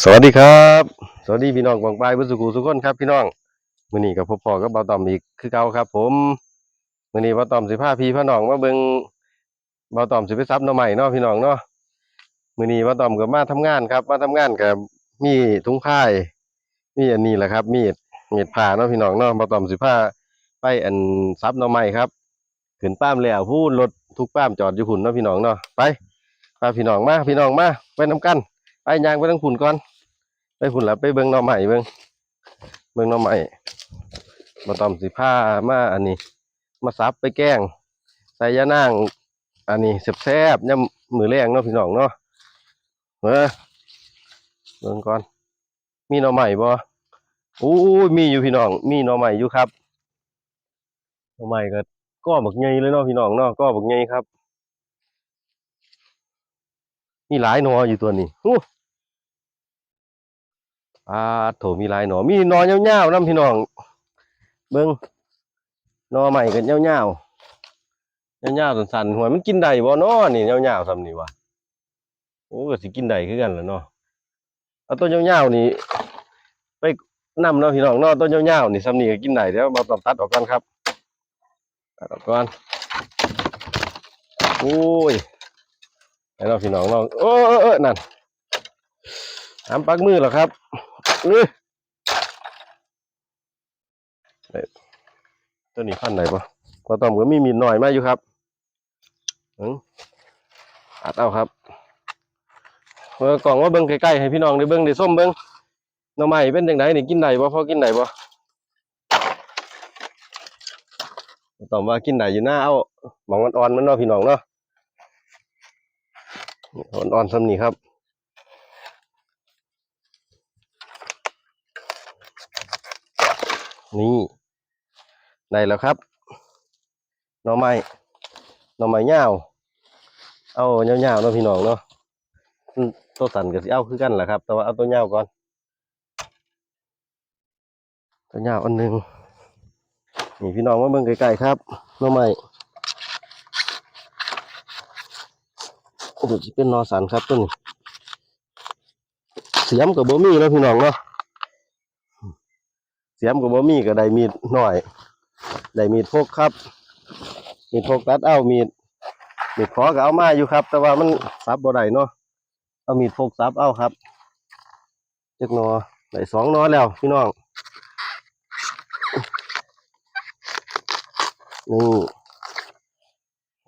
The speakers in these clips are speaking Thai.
สวัสดีครับ สวัสดีพี่น้องกองปลายบุสุกูสุกคนครับพี่น้องมื้อนี้กับพ่อพ่อกับเบาตอมอีกคือเก่าครับ ผมมื้อนี้เบาตอมสิพาพี่พี่น้องมาเบิงเบาตอมสิไปซับหน่อใหม่เนาะพี่น้องเนาะมื้อนี้เบาตอมก็มาทำงานครับ มาทำงานกับมีถุงผ้ามีอันนี้แหละครับ มีดมีดผ่าเนาะพี่น้องเนาะเบาตอมสิพาไปอันซับหน่อใหม่ครับขึ้นป้ามแล้วพูนรถทุกป้ามจอดอยู่หุ่นเนาะพี่น้องเนาะไปพาพี่น้องมาพี่น้องมาไปนํกัน ไปยางไปทั้งฝุ่นก่อน ไปฝุ่นแล้วไปเบิ่งหน่อใหม่เบิ่งเบิ่งหน่อใหม่มาตอมสิผ้ามาอันนี้ มาซับไปแกงใส่ยานางอันนี้แซ่บๆย่ำมือแรงเนาะพี่น้องเนาะเออเบิ่งก่อน มีหน่อใหม่บ่อู้ยมีอยู่พี่น้อง มีหน่อใหม่อยู่ครับหน่อใหม่ก็ก้อบักใหญ่เลยเนาะพี่น้องเนาะก้อบักใหญ่ครับ มีหลายหนออยู่ตัวนี้อู้อ่าโถมีหลายหนอ มีหนอยาๆนํพี่น้อง เบิ่งหนอใหม่กันยาวๆยาๆสั้นๆหัวมันกินได้บ่นาะนี่ยาๆซำนี่วะโอ้ก็สิกินได้คือกันล่ะเนาะเอาต้นยาๆนี่ ไปนำเนาะพี่น้องเนาะต้นยาๆนี่ซำนี่ก็กินได้เดี๋ยวมาต้องตัดออกก่อนครับตัดออกก่อนโอ้ย ให้เนาพี่น้องเนาโอ้เออนั่นหามปักมือเหรอครับเอ้ยเอ้ยตัวนี้พันไหนปะพอตอมก็มีมีหน่อยมาอยู่ครับอืมอัดเอาครับเออกล่องว่าเบิ้งใกล้ๆให้พี่น้องได้เบิ้งได้ส้มเบิ้งหน่อไม้เป็นจังไดนี่กินได้บ่พอกินได้บ่ตอมว่ากินได้อยู่หน้าเอาหมองอ่อนๆมันเนาะพี่น้องเนาะ อ่อนๆซ้ำนี่ครับนี่ได้แล้วครับหน่อไม้หน่อไม้ยาวเอายาวๆเนาะพี่น้องเนาะตัวสันก็สิเอาคือกันแหละครับ แต่ว่าเอาตัวยาวก่อน ตัวยาวอันหนึ่งนี่พี่น้องมาเบิ่งไกลๆครับหน่อไม้ โอ้โหสิเป็นนอสันครับต้นนี้เสียมกับบ่มีเนาะพี่น้องเนาะเสียมกับบ่มีก็ได้มีดหน่อย ได้มีดพกครับ มีดพกตัดเอามีดมีดขอก็เอามาอยู่ครับ แต่ว่ามันซับบ่ได้เนาะเอามีดพกซับเอาครับจักนอได้สองนอแล้วพี่น้องนี่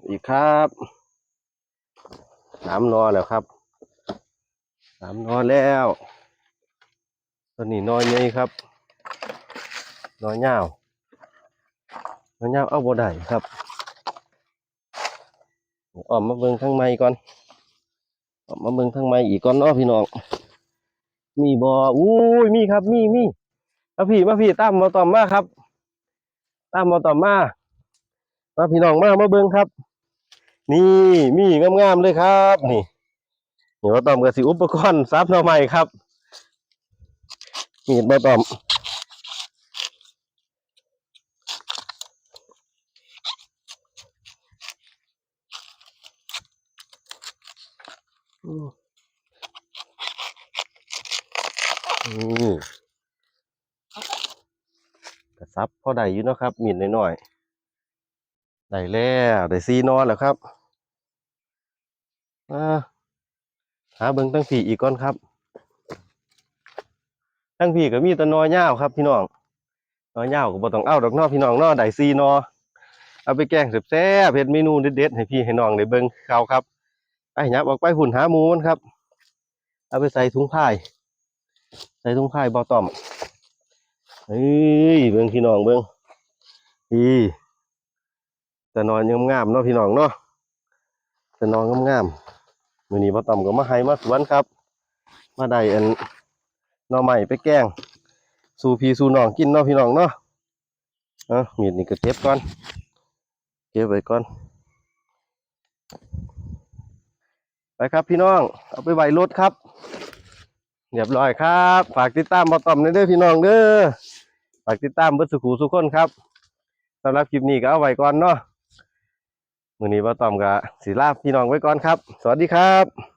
อีกครับ สามนอแล้วครับสามนอแล้วตัวนี้นอใหญ่ครับน้อยยาน้อยยาวเอาบ่ได้ครับออกมาเบิ่งข้างในก่อนออกมาเบิ่งข้างในอีกก่อนเนาะพี่น้องมีบ่อู้ยมีครับ มีมีมาพี่มาพี่ตามมาต่อมาครับตามมาต่อมมามาพี่น้องมามาเบิ่งครับ นี่มีงามๆเลยครับ นี่นี่มาต่อมกับสิอุปกรณ์ซับหน่อใหม่ครับมีดมาต่อมอืมนี่กระซับพอได้อยู่นะครับมีดน้อยๆ ได้แล้วได้ซีนอนแล้วครับอ่าหาเบิ่งตั้งผีอีกก่อนครับ ตั้งผีก็มีแตะนอยาวครับ พี่น้องนอยาวก็บ่ต้องเอาดอกนอพี่น้องนาะได้ซีนอเอาไปแกงแซ่บเฮ็ดเมนูเด็ดๆให้พี่ให้น้องได้เบิ่งเขาครับไปหยับออกไปหุ่นหาหมูมันครับ เอาไปใส่ถุงผ้าใส่ถุงผ้าบอต่อมเฮ้ยเบิ่งพี่น้องเบิ่งพี่ แต่นอนยังงามๆเนาะพี่น้องเนาะแต่นอนงามๆมือนี้บอต่อมก็มาให้มาสวนครับ มาได้อันนอใหม่ไปแกงสู่พีสู่น้องกินเนาะพี่น้องเนาะเอะมีดนี่ก็เก็บก่อนเก็บไว้ก่อนไปครับพี่น้อง เอาไปไว้รถครับเรียบร้อยครับ ฝากติดตามมาต่อมในเด้อพี่น้องเด้อฝากติดตามเบิดสุขูสุขคนครับสำหรับคลิปนี้ก็เอาไว้ก่อนเนาะ มื้อนี้มาตอมกับศิลาพี่น้องไว้ก่อนครับ สวัสดีครับ